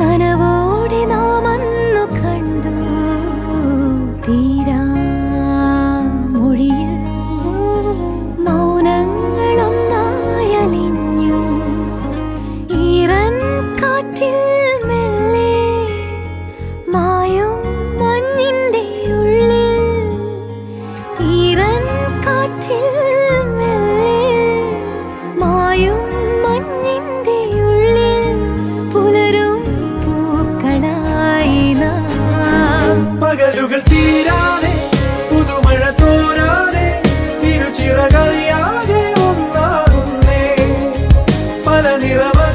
നനവോടെ നാം അന്നു കണ്ടു തീരാ മൊഴിയിൽ മൗനങ്ങളൊന്നായലിഞ്ഞു. ഈറൻ കാറ്റിൽ മെല്ലെ മായും മഞ്ഞിന്റെ ഉള്ളിൽ. ഈറൻ കാറ്റിൽ പകലുകൾ തീരാതെ പുതുമഴ തോരാതെ തിരുചിറകറിയാതെ ഒന്നാകുന്നേ പല നിറവ